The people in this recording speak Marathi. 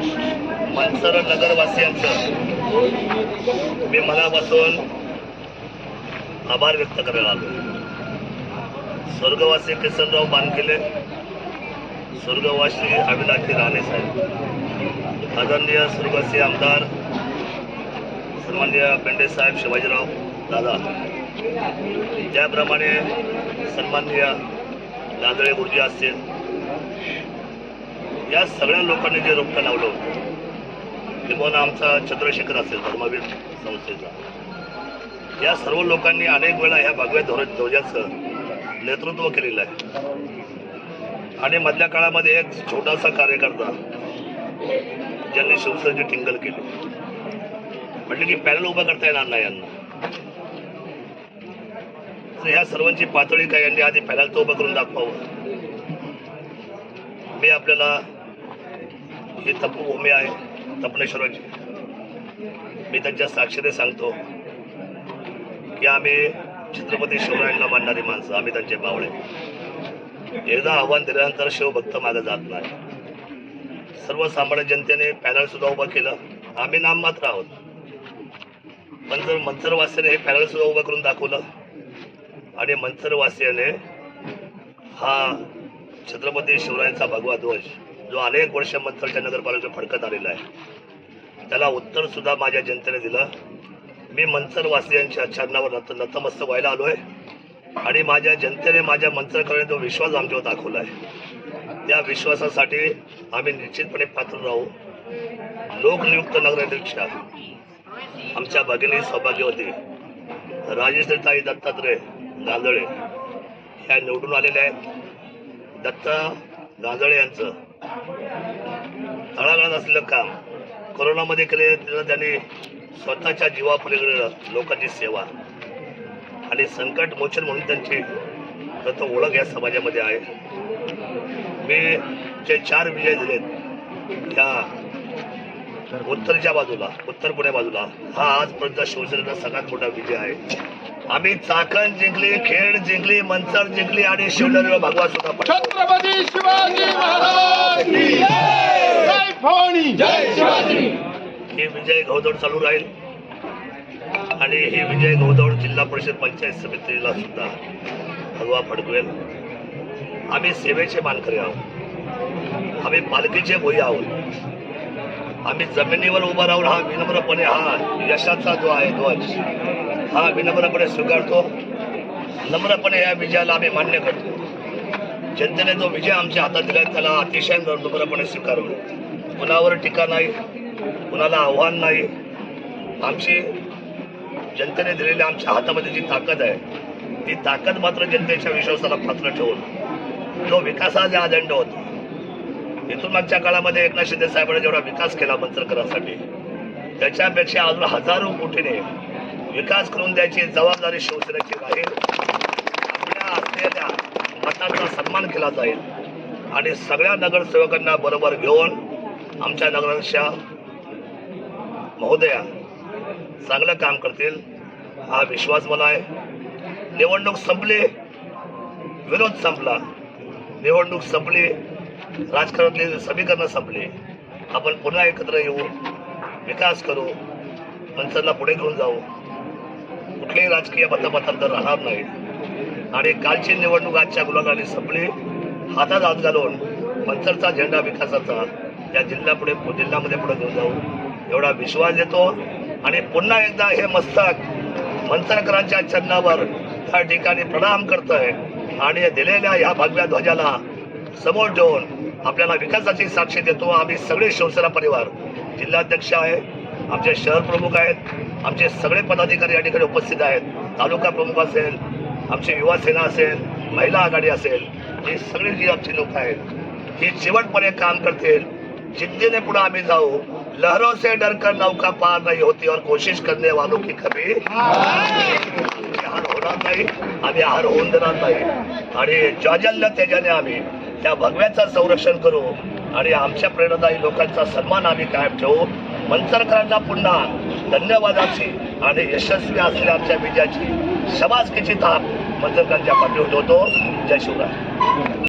मनसर नगरवासियांचं मी मनापासून आभार व्यक्त करायला आलो. स्वर्गवासी किसनराव बांधकेले स्वर्गवासी अविनाशी राणे साहेब आदरणीय स्वर्गवासी आमदार सन्मान्य बेंडे साहेब शिवाजीराव दादा त्याप्रमाणे सन्मान्य नांदळे गुरुजी असतील या सगळ्या लोकांनी जे रोपटं लावलं होतं किंवा आमचा चंद्रशेखर असेल धर्मवीर संस्थेचा. या सर्व लोकांनी अनेक वेळा ह्या भगव्या ध्वज ध्वजाचं नेतृत्व केलेलं आहे. आणि मधल्या काळामध्ये एक छोटासा कार्यकर्ता ज्यांनी शिवसेनेची टिंगल केली. म्हटलं की पॅनल उभं करता येणार नाही यांना. तर ह्या सर्वांची पातळी काय? यांनी आधी पॅनल तो उभं करून दाखवावं. मी आपल्याला ही तपोभूमी आहे तपनेश्वराची. मी त्यांच्या साक्षीने सांगतो की आम्ही छत्रपती शिवरायांना मानणारी माणसं आम्ही त्यांचे बावळे. एकदा आव्हान दिल्यानंतर शिवभक्त मागे जात नाही. सर्वसामान्य जनतेने पॅनल सुद्धा उभं केलं. आम्ही नाममात्र आहोत. पण जर मंचरवासियाने हे पॅनल सुद्धा उभं करून दाखवलं आणि मंचरवासियाने हा छत्रपती शिवरायांचा भगवा ध्वज जो अनेक वर्ष मंचरच्या नगरपालिकेत फडकत आलेला आहे त्याला उत्तर सुद्धा माझ्या जनतेने दिलं. मी मंचरवासियांच्या चरणावर नत नतमस्त व्हायला आलो आहे आणि माझ्या जनतेने माझ्या मंत्रकडे जो विश्वास आमच्यावर दाखवला आहे त्या विश्वासासाठी आम्ही निश्चितपणे पात्र राहू. लोकनियुक्त नगराध्यक्षा आमच्या भगिनी सौभाग्यवती राजेश्रीताई दत्तात्रय गांजळे ह्या निवडून आलेल्या आहेत. दत्ता गांजळे यांचं तळाला असलेलं काम. कोरोनामध्ये केले त्यांनी स्वतःच्या जीवापलीकडे लोकांची सेवा. आणि संकट मोचन म्हणून त्यांची प्रथम ओळख या समाजामध्ये आहे. मी जे चार विजय दिलेत त्या उत्तरच्या बाजूला उत्तर पुणे बाजूला हा आजपर्यंत शिवसेनेचा सगळ्यात मोठा विजय आहे. आम्ही चाकण जिंकली खेड जिंकली मंचर जिंकली आणि शिवनेरी भगवा सुद्धा ही विजय घोदौड चालू राहील. आणि ही विजय घोदौड जिल्हा परिषद पंचायत समितीला सुद्धा हलवा फडकवेल. आम्ही सेवेचे मानकरी आहोत. आम्ही पालखीचे भोई आहोत. आम्ही जमिनीवर उभा राहून हा विनम्रपणे हा यशाचा जो आहे ध्वज हा विनम्रपणे स्वीकारतो. नम्रपणे या विजयाला आम्ही मान्य करतो. जनतेने जो विजय आमच्या हातात दिला त्याला अतिशय नम्रपणे स्वीकारू कुणावर टीका नाही. कुणाला आव्हान नाही. आमची जनतेने दिलेली आमच्या हातामध्ये जी ताकद आहे ती ताकद मात्र जनतेच्या विश्वासाला पात्र ठेवून जो विकासाचा अजेंडा होता इथून मागच्या काळामध्ये एकनाथ शिंदे साहेबांनी जेवढा विकास केला मंत्रकरासाठी त्याच्यापेक्षा अजून हजारो कोटीने विकास करून द्यायची जबाबदारी शिवसेनेची राहील. आपल्या असलेल्या मतांचा सन्मान केला जाईल. आणि सगळ्या नगरसेवकांना बरोबर घेऊन आमच्या नगरांच्या महोदया चांगलं काम करतील हा विश्वास मला आहे. निवडणूक संपली विरोध संपला. निवडणूक संपली राजकारणातली समीकरणं संपली. आपण पुन्हा एकत्र येऊ विकास करू मनसरला पुढे घेऊन जाऊ. कुठलेही राजकीय मतमतांतर राहणार नाही. आणि कालची निवडणूक आजच्या गुलालाने संपली हातात हात घालून मंचरचा झेंडा विकासाचा या जिल्ह्यापुढे जिल्ह्यामध्ये पुढे घेऊन जाऊ. एवढा विश्वास देतो. आणि पुन्हा एकदा हे मस्तक मंचरकरांच्या चरणावर त्या ठिकाणी प्रणाम करतोय. आणि दिलेल्या ह्या भगव्या ध्वजाला समोर ठेवून आपल्याला विकासाची साक्षी देतो आम्ही सगळे शिवसेना परिवार. जिल्हाध्यक्ष आहे आमचे शहर प्रमुख आहेत आमचे सगळे पदाधिकारी या ठिकाणी उपस्थित आहेत. तालुका प्रमुख असेल आमची युवा सेना असेल महिला आघाडी असेल ही सगळी जी आमची लोक आहेत. ही शेवटपर्यंत काम करतील. जिद्दीने पुढे आम्ही जाऊ. लहरों से डर कर नौका पार नहीं होती और कोशिश करने वालों की कभी हार होणार नाही आम्ही हार होऊन देणार नाही. आणि जाजल्य तेजाने आम्ही त्या भगव्याचं संरक्षण करू आणि आमच्या प्रेरणादायी लोकांचा सन्मान आम्ही कायम ठेवू. मंचरकरांना पुन्हा धन्यवादाची आणि यशस्वी असलेल्या आमच्या विजयाची शबासकीची थाप मंचरकरांच्या पाठीवर ठेवतो जय शिवराय.